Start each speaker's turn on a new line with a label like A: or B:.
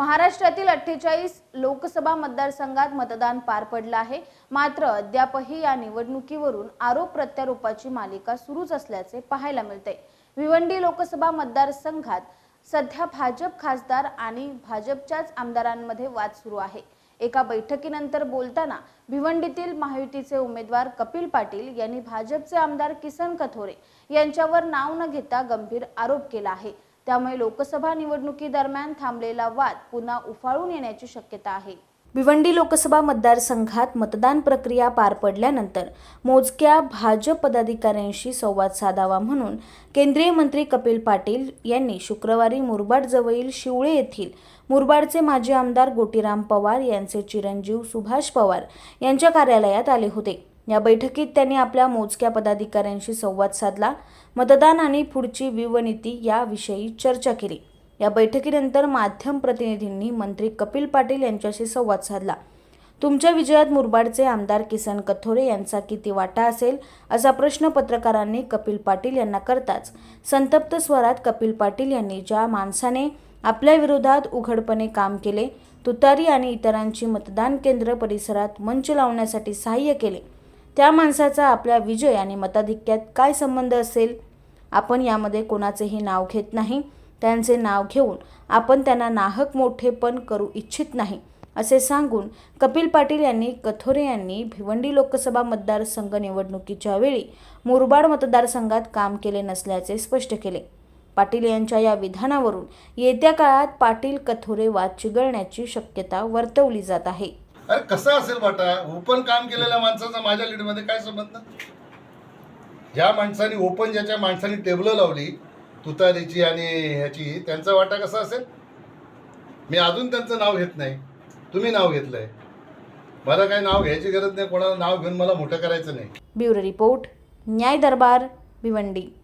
A: महाराष्ट्रातील अठ्ठेचाळीस लोकसभा मतदारसंघात मतदान पार पडलं आहे. मात्र अद्यापही या निवडणुकीवरून आरोप प्रत्यारोपाची मालिका सुरूच असल्याचे पाहायला मिळते भिवंडी लोकसभा मतदारसंघात सध्या भाजप खासदार आणि भाजपच्याच आमदारांमध्ये वाद सुरू आहे. एका बैठकीनंतर बोलताना भिवंडीतील महायुतीचे उमेदवार कपिल पाटील यांनी भाजपचे आमदार किसन कथोरे यांच्यावर नाव न घेता गंभीर आरोप केला आहे. त्यामुळे लोकसभा निवडणुकीदरम्यान थांबलेला वाद पुन्हा उफाळून येण्याची शक्यता आहे. भिवंडी लोकसभा मतदारसंघात मतदान प्रक्रिया पार पडल्यानंतर मोजक्या भाजप पदाधिकाऱ्यांशी संवाद साधावा म्हणून केंद्रीय मंत्री कपिल पाटील यांनी शुक्रवारी मुरबाडजवळील शिवळे येथील मुरबाडचे माजी आमदार गोटीराम पवार यांचे चिरंजीव सुभाष पवार यांच्या कार्यालयात आले होते. या बैठकीत त्यांनी आपल्या मोजक्या पदाधिकाऱ्यांशी संवाद साधला मतदान आणि पुढची विवनीती याविषयी चर्चा केली. या बैठकीनंतर माध्यम प्रतिनिधींनी मंत्री कपिल पाटील यांच्याशी संवाद साधला. तुमच्या विजयात मुरबाडचे आमदार किसन कथोरे यांचा किती वाटा असेल? असा प्रश्न पत्रकारांनी कपिल पाटील यांना करताच संतप्त स्वरात कपिल पाटील यांनी ज्या माणसाने आपल्या विरोधात उघडपणे काम केले तुतारी आणि इतरांची मतदान केंद्र परिसरात मंच लावण्यासाठी सहाय्य केले त्या माणसाचा आपल्या विजय आणि मताधिक्यात काय संबंध असेल? आपण यामध्ये कोणाचेही नाव घेत नाही. त्यांचे नाव घेऊन आपण त्यांना नाहक मोठेपण करू इच्छित नाही असे सांगून कपिल पाटील यांनी कथोरे यांनी भिवंडी लोकसभा मतदारसंघ निवडणुकीच्या वेळी मुरबाड मतदारसंघात काम केले नसल्याचे स्पष्ट केले. पाटील यांच्या या विधानावरून येत्या काळात पाटील कथोरे वाद चिघळण्याची शक्यता वर्तवली जात आहे.
B: अरे कसं असेल बाटा? ओपन काम केलेल्या माणसाचा माझ्या लीडमध्ये काय संबंध? ज्या माणसाने ओपन ज्याच्या माणसाने टेबलं लावली तुतारीची आणि ह्याची त्यांचा वाटा कसा असेल? मी अजून त्यांचं नाव घेत नाही. तुम्ही नाव घेतलंय. मला काही नाव घ्यायची गरज नाही कोणाला नाव घेऊन मला मोठं करायचं नाही.
A: ब्युरो रिपोर्ट न्याय दरबार भिवंडी.